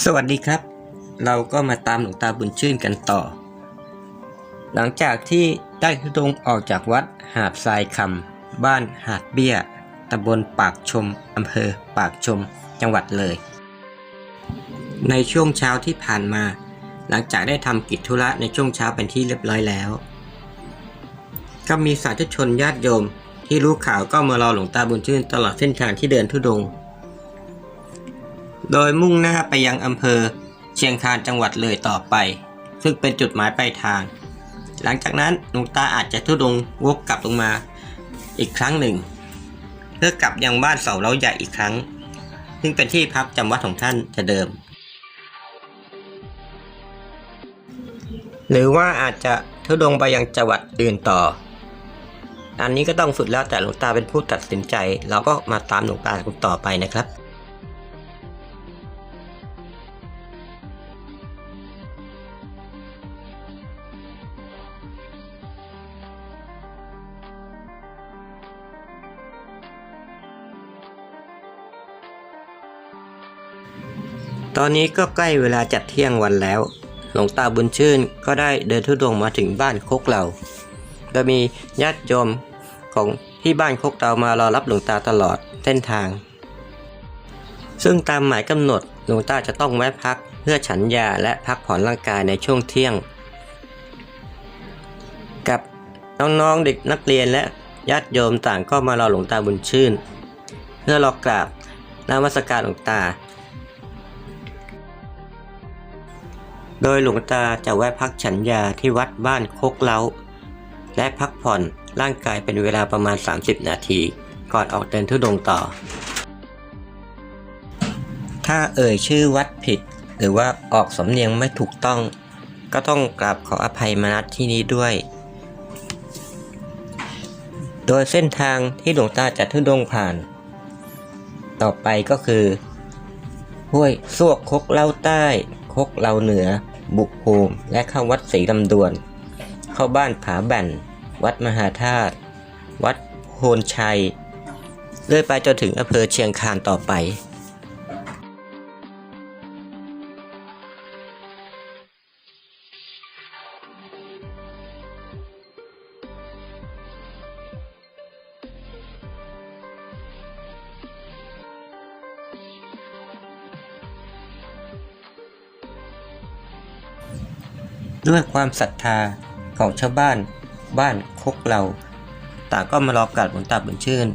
สวัสดีครับ เราก็มาตามหลวงตาบุญชื่นกันต่อ หลังจากที่ได้ทุดงออกจากวัดหาดทรายคำบ้านหาดเบี้ยตำบลปากชมอำเภอปากชมจังหวัดเลย ในช่วงเช้าที่ผ่านมา หลังจากได้ทำกิจธุระในช่วงเช้าเป็นที่เรียบร้อยแล้ว ก็มีสาธุชนญาติโยมที่รู้ข่าวก็มารอหลวงตาบุญชื่นตลอดเส้นทางที่เดินทุดง โดยมุ่งหน้าไปยังอำเภอเชียงคานจังหวัดเลยต่อไป ซึ่งเป็นจุดหมายปลายทาง หลังจากนั้นหลวงตาอาจจะทุดงวกกลับลงมาอีกครั้งหนึ่ง เพื่อกลับยังบ้านเสาเล้าใหญ่อีกครั้ง ซึ่งเป็นที่พักจำวัดของท่านจะเดิม หรือว่าอาจจะทุดงไปยังจังหวัดอื่นต่อ อันนี้ก็ต้องสุดแล้วแต่หลวงตาเป็นผู้ตัดสินใจ เราก็มาตามหลวงตาต่อไปนะครับ ตอนนี้ก็ใกล้เวลาจัดเที่ยงวันแล้ว หลวงตาบุญชื่นก็ได้เดินทุดงมาถึงบ้านโคกเหล่าโดยมีญาติโยมของที่บ้านโคกเหล่ามารอรับหลวงตาตลอดเส้นทาง ซึ่งตามหมายกำหนดหลวงตาจะต้องแวะพักเพื่อฉันยาและพักผ่อนร่างกายในช่วงเที่ยง กับน้องๆเด็กนักเรียนและญาติโยมต่างก็มารอหลวงตาบุญชื่น เพื่อรอกราบนมัสการหลวงตา โดยหลวงตาจะแวะพักฉันยาที่วัดบ้านโคกเล้า และพักผ่อนร่างกายเป็นเวลาประมาณ 30 นาที ก่อนออกเดินทุดงต่อ ถ้าเอ่ยชื่อวัดผิด หรือว่าออกสำเนียงไม่ถูกต้อง ก็ต้องกราบขออภัยมาณที่นี้ด้วย โดยเส้นทางที่หลวงตาจะทุดงผ่าน ต่อไปก็คือห้วยซวกคกเล่าใต้ คกเล่าเหนือ บุกโฮม และเข้าวัดศรีลำดวน เข้าบ้านผาแบนวัดมหาธาตุวัดโพนชัย เลื่อยไปจนถึงอำเภอเชียงคานต่อไป ด้วยความศรัทธาของชาวบ้าน บ้านคกเราต่างก็มารอกราบหลวงตาบุญชื่น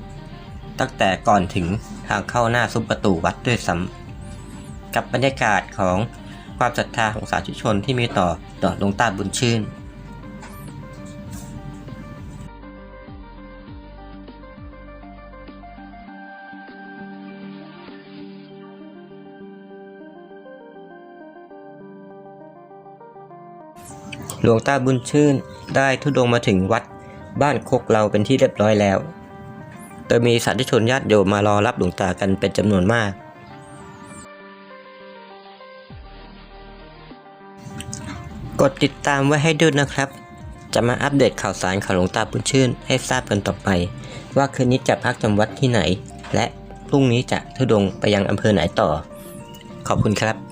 ตั้งแต่ก่อนถึงทางเข้าหน้าซุ้มประตูวัดด้วยซ้ำกับบรรยากาศของความศรัทธาของสาธุชนที่มีต่อต่อหลวงตาบุญชื่น หลวงตาบุญชื่นได้ทุดงมาถึงวัดบ้านโคกเราเป็นที่เรียบร้อยแล้ว โดยมีสาธุชนญาติโยมมารอรับหลวงตากันเป็นจำนวนมาก กดติดตามไว้ให้ด้วยนะครับ จะมาอัปเดตข่าวสารของหลวงตาบุญชื่นให้ทราบกันต่อไป ว่าคืนนี้จะพักจำวัดที่ไหน และพรุ่งนี้จะทุดงไปยังอำเภอไหนต่อ ขอบคุณครับ